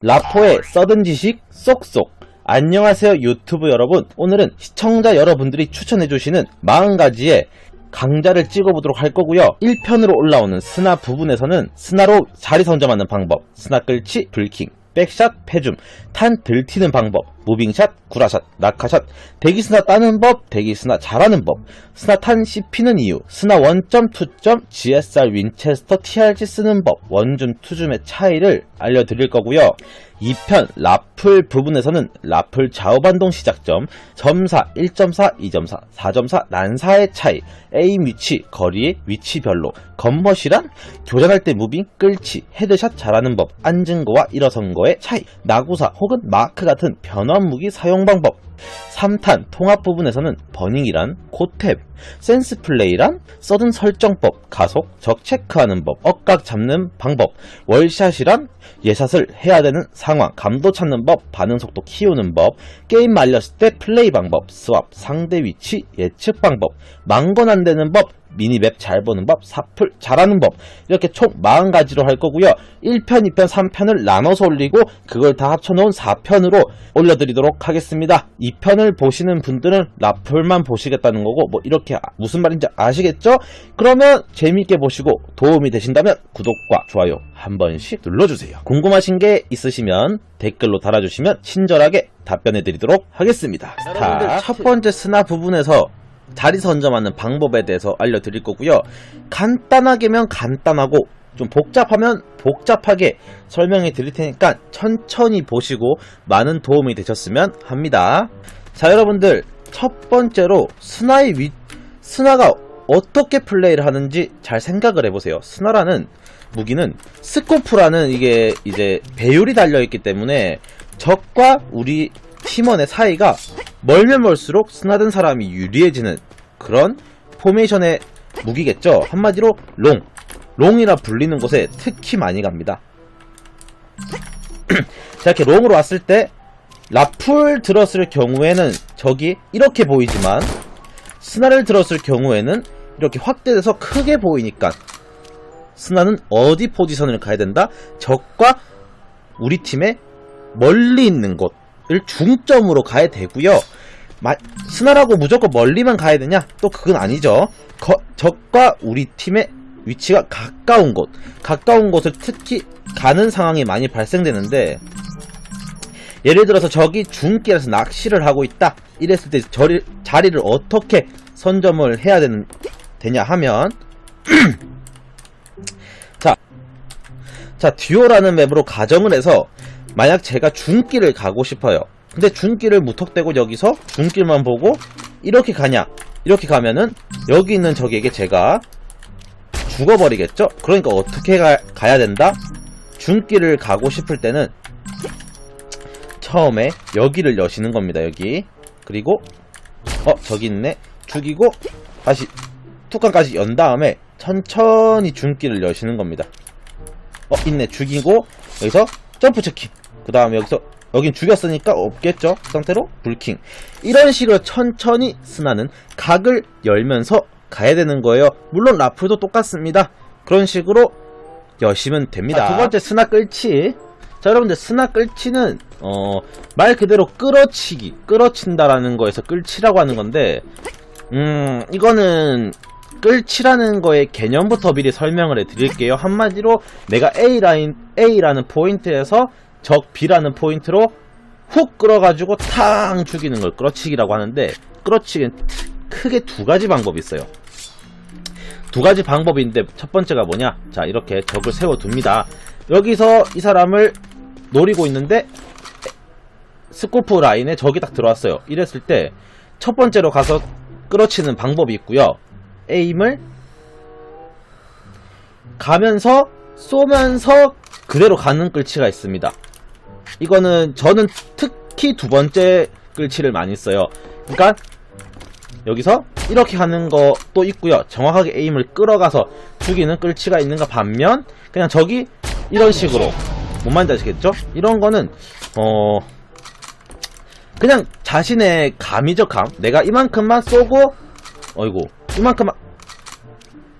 라포의 써든 지식 쏙쏙. 안녕하세요 유튜브 여러분. 오늘은 시청자 여러분들이 추천해주시는 40가지의 강좌를 찍어보도록 할 거고요. 1편으로 올라오는 스나 부분에서는 스나로 자리 선점하는 방법 스나 끌치 불킹 백샷 패줌 탄 들튀는 방법 무빙샷 구라샷 낙하샷. 대기스나 따는 법 대기스나 잘하는 법. 스나 탄 씹히는 이유. 스나 원점 투점 GSR 윈체스터 TRG 쓰는 법. 원줌 투줌의 차이를 알려드릴 거고요. 2편 라플 부분에서는 라플 좌우반동 시작점, 점사 1.4, 2.4, 4.4 난사의 차이, 에임 위치, 거리의 위치별로, 겉멋이란 교전할 때 무빙, 끌치, 헤드샷 잘하는 법, 앉은 거와 일어선 거의 차이, 나구사 혹은 마크 같은 변환 무기 사용 방법, 3탄 통합 부분에서는 버닝이란 고탭, 센스 플레이란 서든 설정법, 가속, 적 체크하는 법, 억각 잡는 방법, 월샷이란 예샷을 해야 되는 상황, 감도 찾는 법, 반응 속도 키우는 법, 게임 말렸을 때 플레이 방법, 스왑, 상대 위치 예측 방법, 망건 안 되는 법, 미니맵 잘 보는 법, 사풀 잘하는 법 이렇게 총 40가지로 할 거고요. 1편, 2편, 3편을 나눠서 올리고 그걸 다 합쳐놓은 4편으로 올려드리도록 하겠습니다. 2편을 보시는 분들은 라플만 보시겠다는 거고 뭐 이렇게 아- 무슨 말인지 아시겠죠? 그러면 재미있게 보시고 도움이 되신다면 구독과 좋아요 한 번씩 눌러주세요. 궁금하신 게 있으시면 댓글로 달아주시면 친절하게 답변해 드리도록 하겠습니다. 자, 첫 번째 스나 부분에서 자리 선점하는 방법에 대해서 알려드릴 거고요. 간단하게면 간단하고 좀 복잡하면 복잡하게 설명해 드릴 테니까 천천히 보시고 많은 도움이 되셨으면 합니다. 자, 여러분들 첫 번째로 스나의 위 스나가 어떻게 플레이를 하는지 잘 생각을 해보세요. 스나라는 무기는 스코프라는 이게 이제 배율이 달려있기 때문에 적과 우리 팀원의 사이가 멀면 멀수록 스나든 사람이 유리해지는 그런 포메이션의 무기겠죠. 한마디로 롱. 롱이라 불리는 곳에 특히 많이 갑니다. 자, 이렇게 롱으로 왔을 때 라풀 들었을 경우에는 적이 이렇게 보이지만 스나를 들었을 경우에는 이렇게 확대돼서 크게 보이니까 스나는 어디 포지션을 가야 된다? 적과 우리 팀의 멀리 있는 곳 을 중점으로 가야 되고요. 마- 스나라고 무조건 멀리만 가야 되냐? 또 그건 아니죠. 거- 적과 우리 팀의 위치가 가까운 곳, 가까운 곳을 특히 가는 상황이 많이 발생되는데 예를 들어서 적이 중길에서 낚시를 하고 있다. 이랬을 때 저리, 자리를 어떻게 선점을 해야 되는, 되냐 하면 자, 자 듀오라는 맵으로 가정을 해서 만약 제가 중길을 가고 싶어요. 근데 중길을 무턱대고 여기서 중길만 보고 이렇게 가냐? 이렇게 가면은 여기 있는 적에게 제가 죽어버리겠죠? 그러니까 어떻게 가, 가야 된다? 중길을 가고 싶을 때는 처음에 여기를 여시는 겁니다. 여기 그리고 어 저기 있네 죽이고 다시 뚜껑까지 연 다음에 천천히 중길을 여시는 겁니다. 어 있네 죽이고 여기서 점프 체킹 그 다음에 여기서 여긴 죽였으니까 없겠죠? 그 상태로 불킹. 이런 식으로 천천히 스나는 각을 열면서 가야 되는 거예요. 물론 라플도 똑같습니다. 그런 식으로 여시면 됩니다. 자, 두 번째 스나 끌치. 자 여러분들 스나 끌치는 어, 말 그대로 끌어치기 끌어친다라는 거에서 끌치라고 하는 건데 음 이거는 끌치라는 거의 개념부터 미리 설명을 해 드릴게요. 한마디로 내가 A 라인, A라는 포인트에서 적 B라는 포인트로 훅 끌어가지고 탕 죽이는 걸 끌어치기라고 하는데, 끌어치기는 크게 두 가지 방법이 있어요. 두 가지 방법인데, 첫 번째가 뭐냐? 자, 이렇게 적을 세워둡니다. 여기서 이 사람을 노리고 있는데, 스코프 라인에 적이 딱 들어왔어요. 이랬을 때, 첫 번째로 가서 끌어치는 방법이 있고요. 에임을 가면서 쏘면서 그대로 가는 끌치가 있습니다. 이거는 저는 특히 두 번째 끌치를 많이 써요. 그러니까 여기서 이렇게 하는 것도 있고요. 정확하게 에임을 끌어가서 죽이는 끌치가 있는가 반면 그냥 저기 이런 식으로 뭔 말인지 아시겠죠? 이런 거는 어 그냥 자신의 감이죠 감. 내가 이만큼만 쏘고 어이구 이만큼만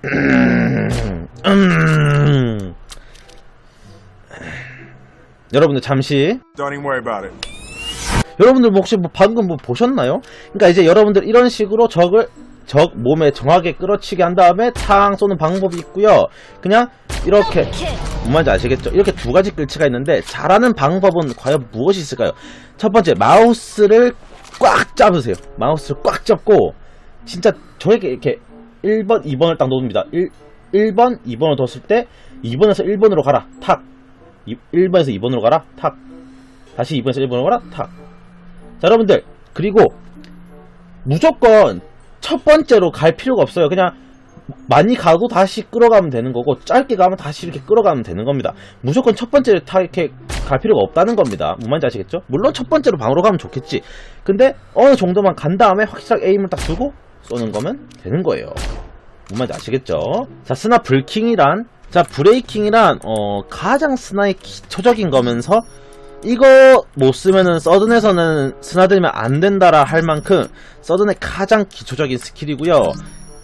음, 여러분들 잠시. 여러분들 뭐 혹시 뭐 방금 뭐 보셨나요? 그러니까 이제 여러분들 이런 식으로 적을 적 몸에 정확하게 끌어치게 한 다음에 탕 쏘는 방법이 있고요. 그냥 이렇게 뭔 말인지 아시겠죠? 이렇게 두 가지 끌치가 있는데 잘하는 방법은 과연 무엇이 있을까요? 첫 번째 마우스를 꽉 잡으세요. 마우스를 꽉 잡고 진짜 저에게 이렇게 1번, 2번을 딱 놓습니다. 1, 1번, 2번을 뒀을 때 2번에서 1번으로 가라. 탁. 1번에서 2번으로 가라. 탁. 다시 2번에서 1번으로 가라. 탁. 자, 여러분들. 그리고 무조건 첫 번째로 갈 필요가 없어요. 그냥 많이 가도 다시 끌어가면 되는 거고 짧게 가면 다시 이렇게 끌어가면 되는 겁니다. 무조건 첫 번째로 다 이렇게 갈 필요가 없다는 겁니다. 뭔 말인지 아시겠죠? 물론 첫 번째로 방으로 가면 좋겠지. 근데 어느 정도만 간 다음에 확실하게 에임을 딱 두고 쏘는 거면 되는 거예요. 뭔 말인지 아시겠죠? 자, 스나 불킹이란 자, 브레이킹이란 어, 가장 스나의 기초적인 거면서 이거 못 쓰면은 서든에서는 스나들면 안 된다라 할 만큼 서든의 가장 기초적인 스킬이고요.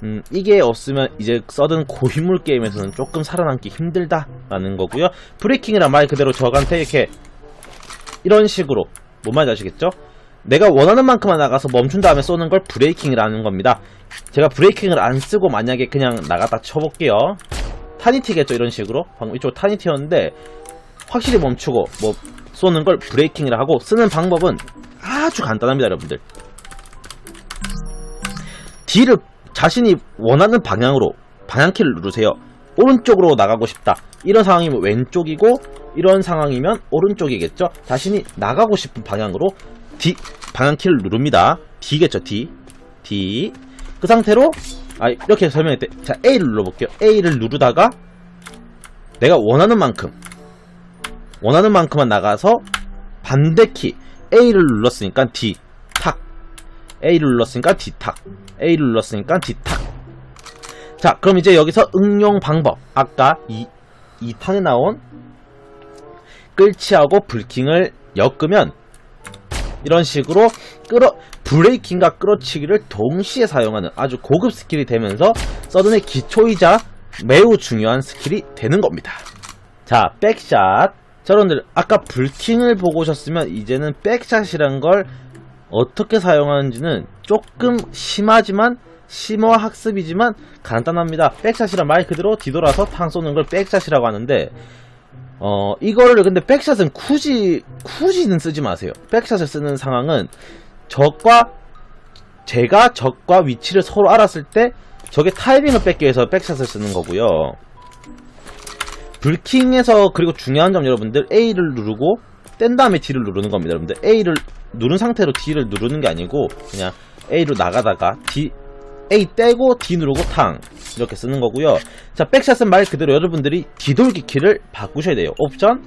음, 이게 없으면 이제 서든 고인물 게임에서는 조금 살아남기 힘들다라는 거고요. 브레이킹이란 말 그대로 저한테 이렇게 이런 식으로 뭔 말인지 아시겠죠? 내가 원하는 만큼만 나가서 멈춘 다음에 쏘는 걸 브레이킹이라는 겁니다. 제가 브레이킹을 안 쓰고 만약에 그냥 나갔다 쳐볼게요. 타니티겠죠 이런 식으로 방금 이쪽 타니티였는데 확실히 멈추고 뭐 쏘는 걸 브레이킹이라 하고 쓰는 방법은 아주 간단합니다 여러분들. D를 자신이 원하는 방향으로 방향키를 누르세요. 오른쪽으로 나가고 싶다. 이런 상황이면 왼쪽이고 이런 상황이면 오른쪽이겠죠? 자신이 나가고 싶은 방향으로 D 방향키를 누릅니다. D겠죠 D. D. 그 상태로 아 이렇게 설명했대 자 A를 눌러볼게요. A를 누르다가 내가 원하는 만큼 원하는 만큼만 나가서 반대키 A를 눌렀으니까 D 탁. A를 눌렀으니까 D 탁. A를 눌렀으니까 D 탁자 그럼 이제 여기서 응용 방법. 아까 이 2탄에 나온 끌치하고 불킹을 엮으면 이런 식으로 끌어 브레이킹과 끌어치기를 동시에 사용하는 아주 고급 스킬이 되면서 서든의 기초이자 매우 중요한 스킬이 되는 겁니다. 자, 백샷. 자, 여러분들 아까 불킹을 보고 오셨으면 이제는 백샷이란 걸 어떻게 사용하는지는 조금 심하지만 심화 학습이지만 간단합니다. 백샷이란 말 그대로 뒤돌아서 탕 쏘는 걸 백샷이라고 하는데 어 이거를 근데 백샷은 굳이 굳이는 쓰지 마세요. 백샷을 쓰는 상황은 적과 제가 적과 위치를 서로 알았을 때 적의 타이밍을 뺏기 위해서 백샷을 쓰는 거고요. 불킹에서 그리고 중요한 점 여러분들 A를 누르고 뗀 다음에 D를 누르는 겁니다. 여러분들 A를 누른 상태로 D를 누르는 게 아니고 그냥 A로 나가다가 D A 떼고 D 누르고 탕 이렇게 쓰는 거고요. 자 백샷은 말 그대로 여러분들이 뒤돌기 키를 바꾸셔야 돼요. 옵션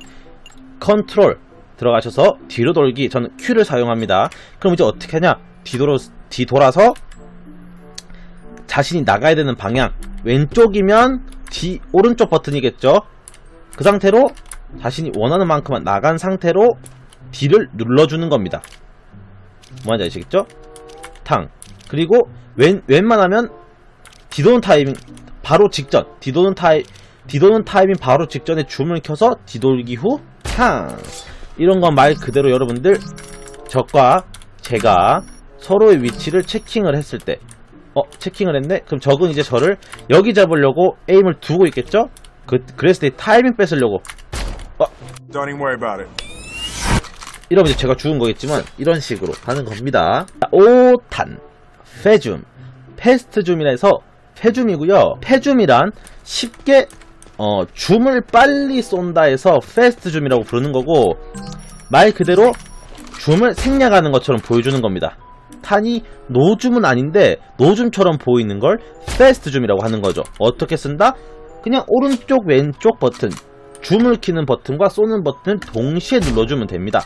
컨트롤 들어가셔서 뒤로 돌기 저는 Q를 사용합니다. 그럼 이제 어떻게 하냐? 뒤돌아 뒤돌아서 자신이 나가야 되는 방향 왼쪽이면 D 오른쪽 버튼이겠죠. 그 상태로 자신이 원하는 만큼만 나간 상태로 D를 눌러주는 겁니다. 뭐하는지 아시겠죠? 탕. 그리고 웬, 웬만하면 뒤도는 타이밍 바로 직전 뒤도는 타이 뒤도는 타이밍 바로 직전에 줌을 켜서 뒤돌기 후 탕. 이런 건 말 그대로 여러분들 적과 제가 서로의 위치를 체킹을 했을 때 어, 체킹을 했네? 그럼 적은 이제 저를 여기 잡으려고 에임을 두고 있겠죠? 그, 그랬을 때 타이밍 뺏으려고 it. 이러면 이제 제가 죽은 거겠지만 이런 식으로 하는 겁니다. 5탄 페줌 패스트 줌이라 해서 페줌이고요. 페줌이란 쉽게 어, 줌을 빨리 쏜다 해서 패스트 줌이라고 부르는 거고 말 그대로 줌을 생략하는 것처럼 보여주는 겁니다. 탄이 노줌은 아닌데 노줌처럼 보이는 걸 패스트 줌이라고 하는 거죠. 어떻게 쓴다? 그냥 오른쪽 왼쪽 버튼 줌을 키는 버튼과 쏘는 버튼을 동시에 눌러주면 됩니다.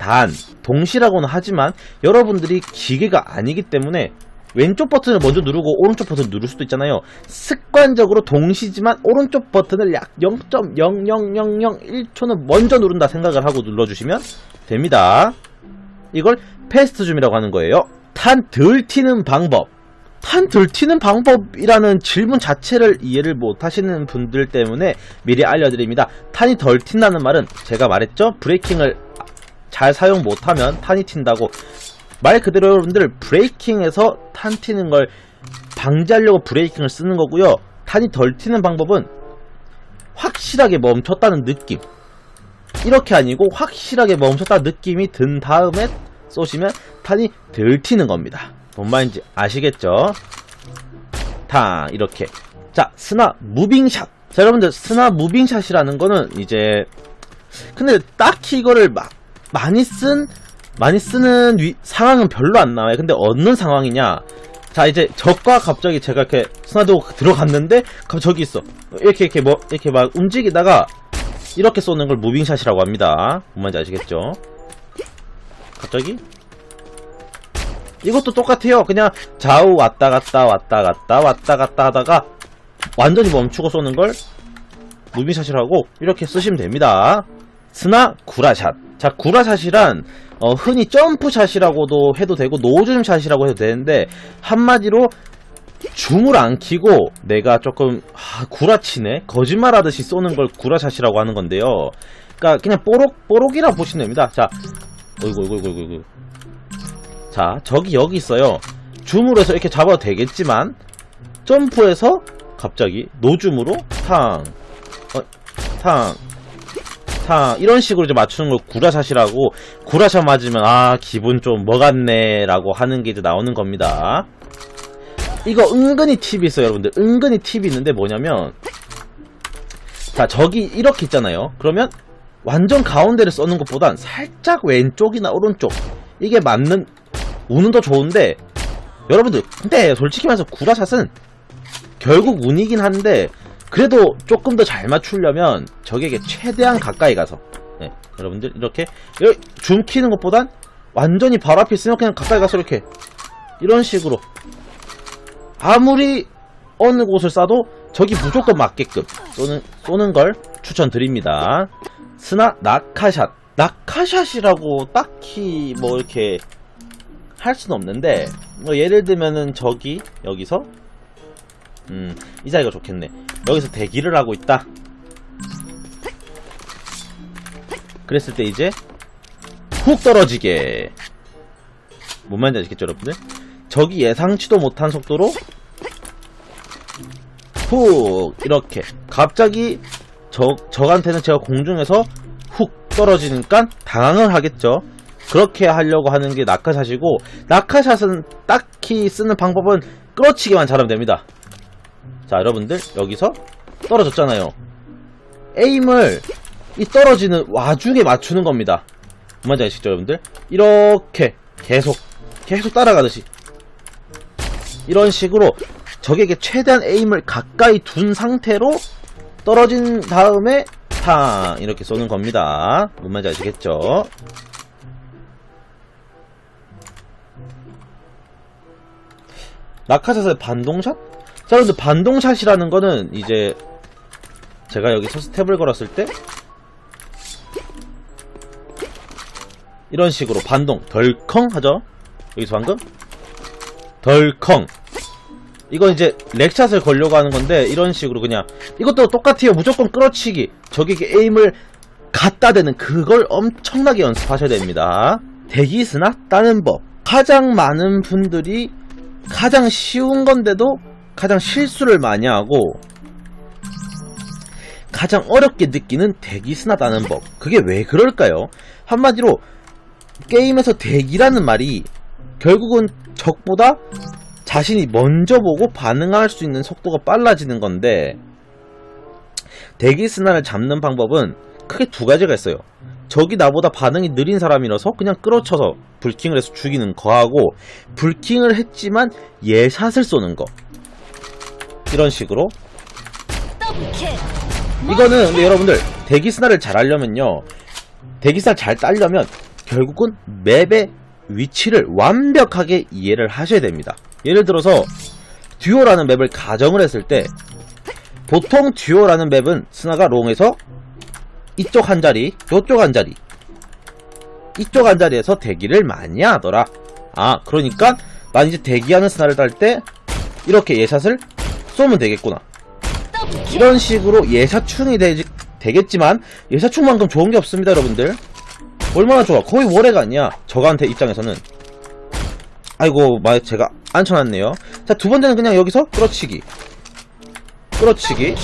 단 동시라고는 하지만 여러분들이 기계가 아니기 때문에 왼쪽 버튼을 먼저 누르고 오른쪽 버튼을 누를 수도 있잖아요. 습관적으로 동시지만 오른쪽 버튼을 약 0.00001초는 먼저 누른다 생각을 하고 눌러주시면 됩니다. 이걸 패스트 줌이라고 하는 거예요. 탄 덜 튀는 방법. 탄 들튀는 방법이라는 질문 자체를 이해를 못 하시는 분들 때문에 미리 알려드립니다. 탄이 덜 튄다는 말은 제가 말했죠? 브레이킹을 잘 사용 못하면 탄이 튄다고. 말 그대로 여러분들 브레이킹에서 탄 튀는 걸 방지하려고 브레이킹을 쓰는 거고요. 탄이 덜 튀는 방법은 확실하게 멈췄다는 느낌. 이렇게 아니고 확실하게 멈췄다는 느낌이 든 다음에 쏘시면 탄이 덜 튀는 겁니다. 뭔 말인지 아시겠죠? 다 이렇게. 자, 스나 무빙샷. 자, 여러분들 스나 무빙샷이라는 거는 이제 근데 딱히 이거를 마, 많이 쓴 많이 쓰는 위- 상황은 별로 안 나와요. 근데 어느 상황이냐? 자, 이제 적과 갑자기 제가 이렇게 스나도 들어갔는데 저기 있어. 이렇게 이렇게 뭐 이렇게 막 움직이다가 이렇게 쏘는 걸 무빙샷이라고 합니다. 뭔 말인지 아시겠죠? 갑자기 이것도 똑같아요. 그냥 좌우 왔다 갔다 왔다 갔다 왔다 갔다 하다가 완전히 멈추고 쏘는 걸 무빙샷이라고 이렇게 쓰시면 됩니다. 스나 구라샷. 자, 구라샷이란 어, 흔히 점프샷이라고도 해도 되고 노즘샷이라고 해도 되는데 한마디로 줌을 안 키고 내가 조금 아, 구라치네 거짓말하듯이 쏘는 걸 구라샷이라고 하는 건데요. 그러니까 그냥 뽀록 뽀록이라 보시면 됩니다. 자, 어이구 어이구 어이구 어이구. 자, 저기 여기 있어요. 줌으로 해서 이렇게 잡아도 되겠지만 점프해서 갑자기 노줌으로 탕, 어, 탕, 탕 이런 식으로 이제 맞추는 걸 구라샷이라고 구라샷 맞으면 아 기분 좀 먹었네 라고 하는 게 이제 나오는 겁니다. 이거 은근히 팁이 있어요, 여러분들. 은근히 팁이 있는데 뭐냐면 자 저기 이렇게 있잖아요. 그러면 완전 가운데를 쏘는 것보단 살짝 왼쪽이나 오른쪽 이게 맞는 운은 더 좋은데 여러분들 근데 솔직히 말해서 구라샷은 결국 운이긴 한데 그래도 조금 더 잘 맞추려면 적에게 최대한 가까이 가서 네, 여러분들 이렇게 줌 키는 것보단 완전히 바로 앞에 있으면 그냥 가까이 가서 이렇게 이런 식으로 아무리 어느 곳을 쏴도 적이 무조건 맞게끔 쏘는, 쏘는 걸 추천드립니다. 스나 낙하샷. 낙하샷이라고 딱히 뭐 이렇게 할 수는 없는데, 뭐 예를 들면은 저기, 여기서, 음, 이 자리가 좋겠네. 여기서 대기를 하고 있다. 그랬을 때 이제, 훅 떨어지게. 뭔 말인지 아시겠죠, 여러분들? 적이 예상치도 못한 속도로 훅 이렇게 갑자기 적, 적한테는 제가 공중에서 훅 떨어지니까 당황을 하겠죠 그렇게 하려고 하는 게 낙하샷이고 낙하샷은 딱히 쓰는 방법은 끌어치기만 잘하면 됩니다 자 여러분들 여기서 떨어졌잖아요 에임을 이 떨어지는 와중에 맞추는 겁니다 뭔지 아시죠 여러분들 이렇게 계속 계속 따라가듯이 이런 식으로 적에게 최대한 에임을 가까이 둔 상태로 떨어진 다음에 탕 이렇게 쏘는 겁니다. 뭔 말인지 아시겠죠? 낙하샷의 반동샷? 자, 여러분들 반동샷이라는 거는 이제 제가 여기서 스텝을 걸었을 때 이런 식으로 반동 덜컹 하죠? 여기서 방금? 덜컹. 이건 이제 렉샷을 걸려고 하는 건데 이런 식으로 그냥 이것도 똑같아요. 무조건 끌어치기. 적에게 에임을 갖다 대는 그걸 엄청나게 연습하셔야 됩니다. 대기스나 따는 법. 가장 많은 분들이 가장 쉬운 건데도 가장 실수를 많이 하고 가장 어렵게 느끼는 대기스나 따는 법. 그게 왜 그럴까요? 한마디로 게임에서 대기라는 말이 결국은 적보다 자신이 먼저 보고 반응할 수 있는 속도가 빨라지는 건데 대기 스나를 잡는 방법은 크게 두 가지가 있어요. 적이 나보다 반응이 느린 사람이라서 그냥 끌어쳐서 불킹을 해서 죽이는 거하고 불킹을 했지만 예샷을 쏘는 거 이런 식으로 이거는 근데 여러분들 대기 스나를 잘 하려면요 대기 스나를 잘 따려면 결국은 맵의 위치를 완벽하게 이해를 하셔야 됩니다. 예를 들어서 듀오라는 맵을 가정을 했을 때 보통 듀오라는 맵은 스나가 롱에서 이쪽 한 자리, 요쪽 한 자리 이쪽 한 자리에서 대기를 많이 하더라. 아, 그러니까 난 이제 대기하는 스나를 딸 때 이렇게 예샷을 쏘면 되겠구나. 이런 식으로 예샷충이 되지, 되겠지만 예샷충만큼 좋은 게 없습니다 여러분들. 얼마나 좋아. 거의 월해가 아니야 저한테 입장에서는. 아이고 마 제가 안 쳐놨네요. 자 두 번째는 그냥 여기서 끌어치기. 끌어치기.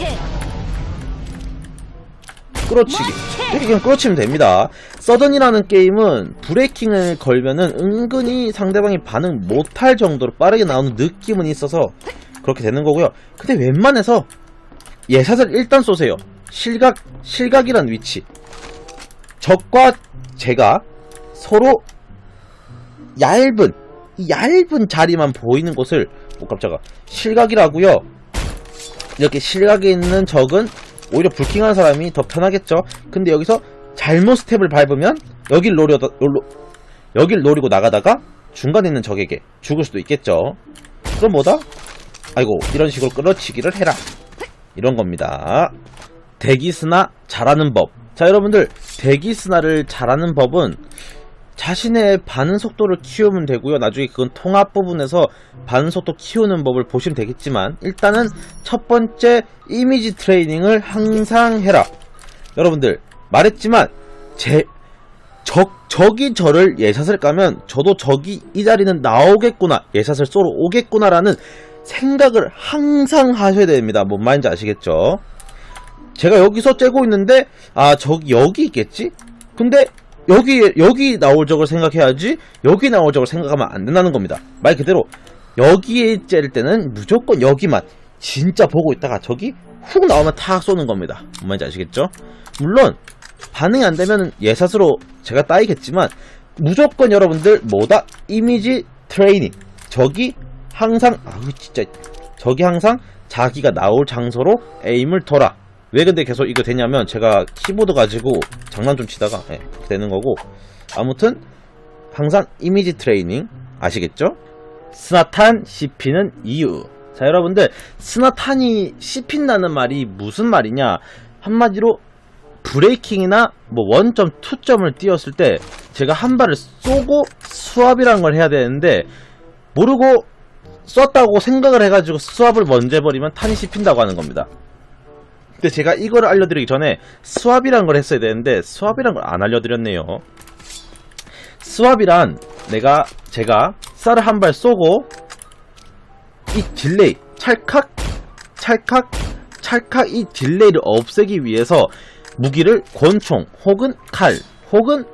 끌어치기. 이렇게 그냥 끌어치면 됩니다. 서든이라는 게임은 브레이킹을 걸면은 은근히 상대방이 반응 못할 정도로 빠르게 나오는 느낌은 있어서 그렇게 되는 거고요. 근데 웬만해서 예샷을 일단 쏘세요. 실각 실각이란 위치. 적과 제가 서로 얇은 이 얇은 자리만 보이는 곳을 오 깜짝아. 실각이라고요. 이렇게 실각에 있는 적은 오히려 불킹하는 사람이 더 편하겠죠. 근데 여기서 잘못 스텝을 밟으면 여길 노려다 놀로, 여길 노리고 나가다가 중간에 있는 적에게 죽을 수도 있겠죠. 그럼 뭐다? 아이고 이런 식으로 끌어치기를 해라 이런 겁니다 대기스나 잘하는 법. 자, 여러분들, 대기스나를 잘하는 법은 자신의 반응 속도를 키우면 되고요. 나중에 그건 통합 부분에서 반응 속도 키우는 법을 보시면 되겠지만, 일단은 첫 번째 이미지 트레이닝을 항상 해라. 여러분들, 말했지만, 제, 적, 적이 저를 예샷을 까면 저도 적이 이 자리는 나오겠구나, 예샷을 쏘러 오겠구나라는 생각을 항상 하셔야 됩니다. 뭔 말인지 아시겠죠? 제가 여기서 째고 있는데 아 저기 여기 있겠지? 근데 여기 여기 나올 적을 생각해야지 여기 나올 적을 생각하면 안 된다는 겁니다. 말 그대로 여기에 째릴 때는 무조건 여기만 진짜 보고 있다가 저기 훅 나오면 탁 쏘는 겁니다. 뭔 말인지 아시겠죠? 물론 반응이 안 되면 예샷으로 제가 따이겠지만 무조건 여러분들 뭐다 이미지 트레이닝 저기 항상 아우 진짜 저기 항상 자기가 나올 장소로 에임을 둬라. 왜 근데 계속 이거 되냐면 제가 키보드 가지고 장난 좀 치다가 예, 그렇게 되는 거고 아무튼 항상 이미지 트레이닝 아시겠죠? 스나탄 씹히는 이유 자 여러분들 스나탄이 씹힌다는 말이 무슨 말이냐 한마디로 브레이킹이나 뭐 원점 투점을 띄웠을 때 제가 한 발을 쏘고 수압이라는 걸 해야 되는데 모르고 쐈다고 생각을 해가지고 수압을 먼저 해버리면 탄이 씹힌다고 하는 겁니다. 근데 제가 이거를 알려드리기 전에 수압이란 걸 했어야 되는데 수압이란 걸 안 알려드렸네요. 수압이란 내가 제가 쌀을 한 발 쏘고 이 딜레이 찰칵 찰칵 찰칵 이 딜레이를 없애기 위해서 무기를 권총 혹은 칼 혹은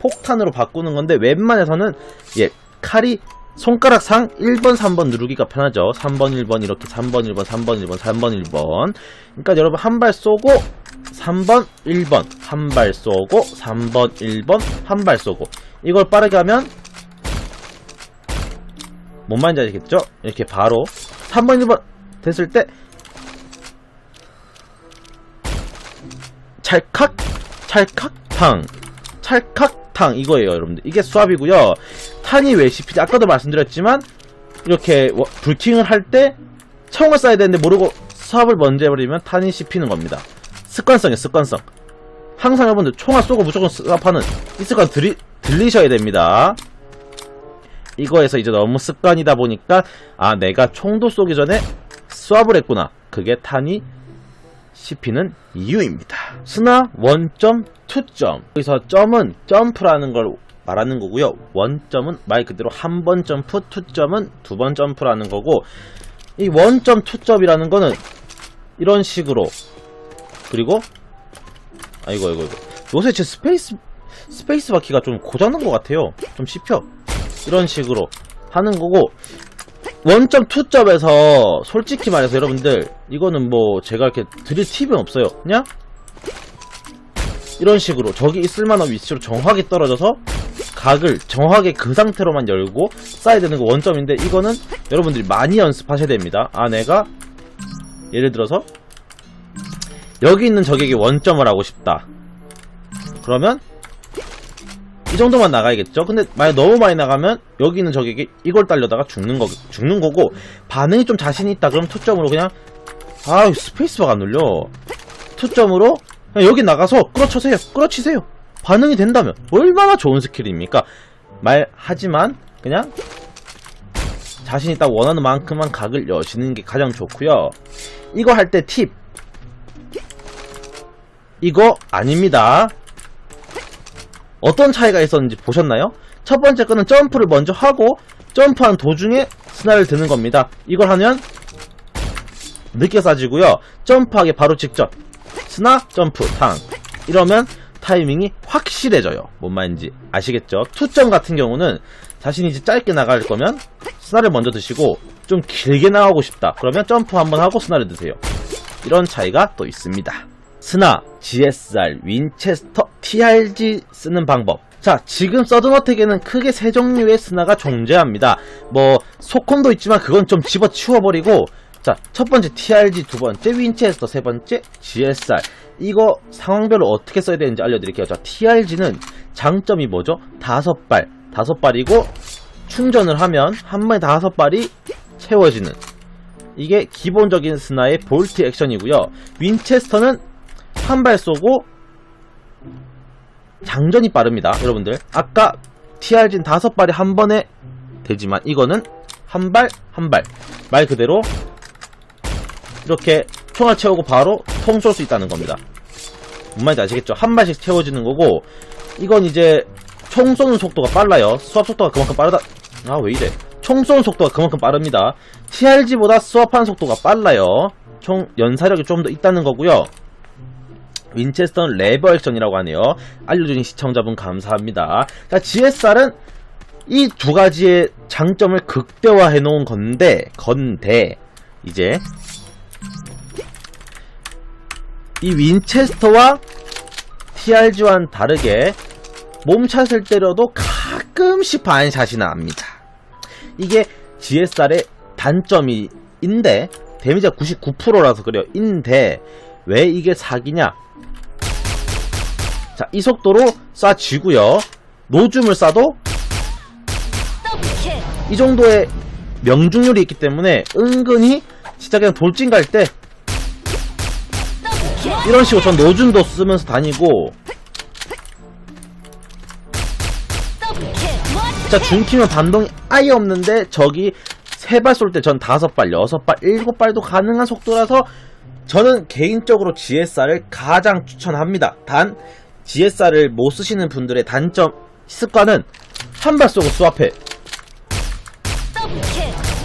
폭탄으로 바꾸는 건데 웬만해서는 예 칼이 손가락 상 1번, 3번 누르기가 편하죠. 3번, 1번 이렇게 3번, 1번, 3번, 1번, 3번, 1번. 그러니까 여러분 한 발 쏘고 3번, 1번, 한 발 쏘고 3번, 1번, 한 발 쏘고 이걸 빠르게 하면 뭔 말인지 아시겠죠? 이렇게 바로 3번, 1번 됐을 때 찰칵, 찰칵, 탕, 찰칵, 탕 이거예요, 여러분들. 이게 수압이고요. 탄이 왜 씹히지? 아까도 말씀드렸지만 이렇게 워- 불킹을 할 때 청을 쏴야 되는데 모르고 수압을 먼저 해버리면 탄이 씹히는 겁니다. 습관성이에요, 습관성. 항상 여러분들 총알 쏘고 무조건 수압하는 이 습관 들이, 들리셔야 됩니다. 이거에서 이제 너무 습관이다 보니까 아 내가 총도 쏘기 전에 수압을 했구나. 그게 탄이 씹히는 이유입니다. 스나 원점 투점 여기서 점은 점프라는 걸 말하는 거고요. 원점은 말 그대로 한 번 점프, 투점은 두 번 점프라는 거고 이 원점 투점이라는 거는 이런 식으로 그리고 아이고 아이고 아이고 요새 제 스페이스 스페이스 바퀴가 좀 고장난 것 같아요. 좀 씹혀 이런 식으로 하는 거고 원점 투점에서 솔직히 말해서 여러분들 이거는 뭐 제가 이렇게 드릴 팁은 없어요. 그냥 이런 식으로 저기 있을 만한 위치로 정확하게 떨어져서 각을 정확하게 그 상태로만 열고 쏴야 되는 거 원점인데 이거는 여러분들이 많이 연습하셔야 됩니다. 아 내가 예를 들어서 여기 있는 적에게 원점을 하고 싶다. 그러면 이 정도만 나가야겠죠. 근데 만약 너무 많이 나가면 여기 있는 적에게 이걸 딸려다가 죽는 거 죽는 거고 반응이 좀 자신 있다. 그럼 투점으로 그냥 아 스페이스바가 안 눌려. 투점으로 그냥 여기 나가서 끌어쳐세요. 끌어치세요. 반응이 된다면 얼마나 좋은 스킬입니까? 말하지만 그냥 자신이 딱 원하는 만큼만 각을 여시는 게 가장 좋고요 이거 할 때 팁 이거 아닙니다 어떤 차이가 있었는지 보셨나요? 첫 번째 거는 점프를 먼저 하고 점프한 도중에 스나를 드는 겁니다. 이걸 하면 늦게 쏴지고요. 점프하기 바로 직전. 스나 점프 탕. 이러면 타이밍이 확실해져요. 뭔 말인지 아시겠죠? 투점 같은 경우는 자신이 이제 짧게 나갈 거면 스나를 먼저 드시고 좀 길게 나가고 싶다. 그러면 점프 한번 하고 스나를 드세요. 이런 차이가 또 있습니다 스나, GSR, 윈체스터, TRG 쓰는 방법 자 지금 서든어택에는 크게 세 종류의 스나가 존재합니다 뭐 소콤도 있지만 그건 좀 집어치워버리고 자, 첫 번째 TRG, 두 번째 윈체스터, 세 번째 GSR. 이거 상황별로 어떻게 써야 되는지 알려드릴게요. 자, TRG는 장점이 뭐죠? 다섯 발, 다섯 발이고 충전을 하면 한 번에 다섯 발이 채워지는 이게 기본적인 스나의 볼트 액션이고요. 윈체스터는 한 발 쏘고 장전이 빠릅니다. 여러분들 아까 TRG는 다섯 발이 한 번에 되지만 이거는 한 발, 한 발. 말 그대로 이렇게 총알 채우고 바로 통 쏠 수 있다는 겁니다. 뭔 말인지 아시겠죠? 한 발씩 채워지는 거고 이건 이제 총 쏘는 속도가 빨라요. 수압 속도가 그만큼 빠르다. 아 왜 이래? 총 쏘는 속도가 그만큼 빠릅니다. TRG보다 수압하는 속도가 빨라요. 총 연사력이 좀 더 있다는 거고요. 윈체스터는 레버 액션이라고 하네요. 알려주신 시청자분 감사합니다. 자, GSR은 이 두 가지의 장점을 극대화해 놓은 건데, 건데, 이제, 이 윈체스터와 TRG와는 다르게 몸샷을 때려도 가끔씩 반샷이 납니다. 이게 GSR의 단점이 인데 데미지가 99%라서 그래요. 인데 왜 이게 사기냐? 자, 이 속도로 쏴지고요. 노줌을 쏴도 이 정도의 명중률이 있기 때문에 은근히 진짜 그냥 돌진 갈 때 이런 식으로 전 노준도 쓰면서 다니고 자 중키면 반동이 아예 없는데 저기 세 발 쏠 때 전 다섯 발, 여섯 발, 일곱 발도 가능한 속도라서 저는 개인적으로 GSR을 가장 추천합니다. 단 GSR을 못 쓰시는 분들의 단점 습관은 한 발 쏘고 수압해.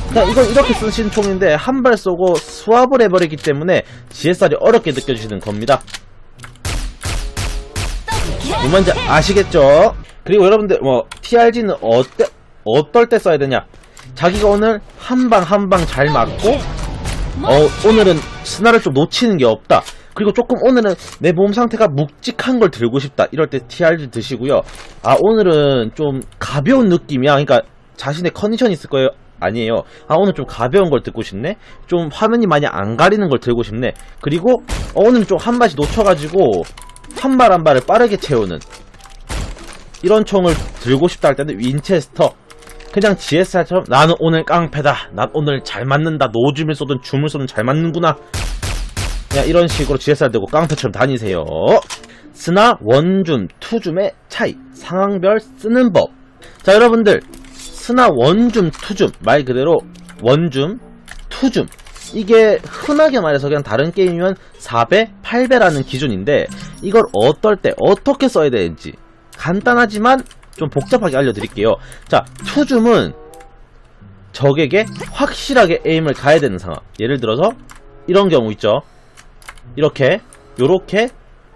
그냥 이건 이렇게 쓰신 총인데 한 발 쏘고 수압을 해버리기 때문에 GSR이 어렵게 느껴지시는 겁니다. 뭔 말인지 아시겠죠? 그리고 여러분들 뭐 TRG는 어때 어떨 때 써야 되냐? 자기가 오늘 한 방 한 방 잘 맞고 어 오늘은 스나를 좀 놓치는 게 없다. 그리고 조금 오늘은 내 몸 상태가 묵직한 걸 들고 싶다. 이럴 때 TRG 드시고요. 아 오늘은 좀 가벼운 느낌이야. 그러니까 자신의 컨디션이 있을 거예요. 아니에요. 아 오늘 좀 가벼운 걸 듣고 싶네. 좀 화면이 많이 안 가리는 걸 들고 싶네. 그리고 어, 오늘은 좀한 발씩 놓쳐가지고 한 발 한 발을 빠르게 채우는 이런 총을 들고 싶다 할 때는 윈체스터 그냥 GSR처럼 나는 오늘 깡패다. 난 오늘 잘 맞는다. 노줌을 쏘든 줌을 쏘든 잘 맞는구나. 그냥 이런 식으로 GSR 들고 깡패처럼 다니세요. 스나 원줌 투줌의 차이. 상황별 쓰는 법 자 여러분들. 스나 원줌 투줌. 말 그대로 원줌 투줌. 이게 흔하게 말해서 그냥 다른 게임이면 4배, 8배라는 기준인데 이걸 어떨 때 어떻게 써야 되는지 간단하지만 좀 복잡하게 알려드릴게요. 자, 투줌은 적에게 확실하게 에임을 가야 되는 상황. 예를 들어서 이런 경우 있죠. 이렇게, 요렇게,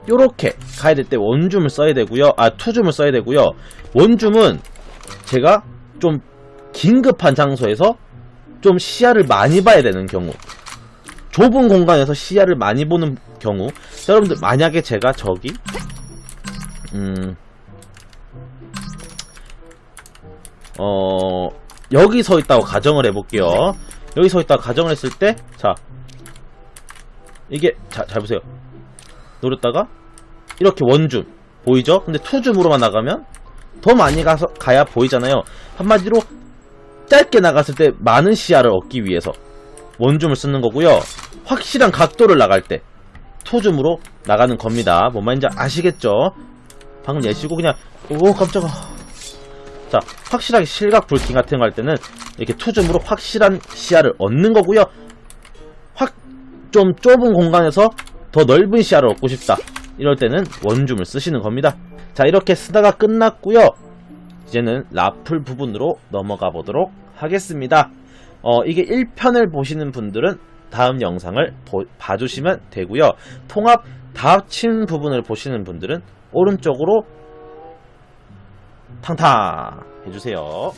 요렇게 가야 될 때 원줌을 써야 되고요. 아, 투줌을 써야 되고요. 원줌은 제가 좀 긴급한 장소에서 좀 시야를 많이 봐야 되는 경우. 좁은 공간에서 시야를 많이 보는 경우. 자, 여러분들 만약에 제가 저기 음 어, 여기 서 있다고 가정을 해볼게요. 여기 서 있다고 가정을 했을 때, 자, 이게, 자, 잘 보세요. 노렸다가, 이렇게 원줌, 보이죠? 근데 투줌으로만 나가면, 더 많이 가서, 가야 보이잖아요. 한마디로, 짧게 나갔을 때 많은 시야를 얻기 위해서, 원줌을 쓰는 거고요. 확실한 각도를 나갈 때, 투줌으로 나가는 겁니다. 뭔 말인지 아시겠죠? 방금 예시고 그냥, 오, 깜짝아. 자, 확실하게 실각 불킹 같은 거 할 때는 이렇게 투줌으로 확실한 시야를 얻는 거고요. 확 좀 좁은 공간에서 더 넓은 시야를 얻고 싶다. 이럴 때는 원줌을 쓰시는 겁니다. 자, 이렇게 쓰다가 끝났고요. 이제는 라플 부분으로 넘어가 보도록 하겠습니다. 어, 이게 1편을 보시는 분들은 다음 영상을 보- 봐주시면 되고요. 통합 다 합친 부분을 보시는 분들은 오른쪽으로 탕탕 해주세요.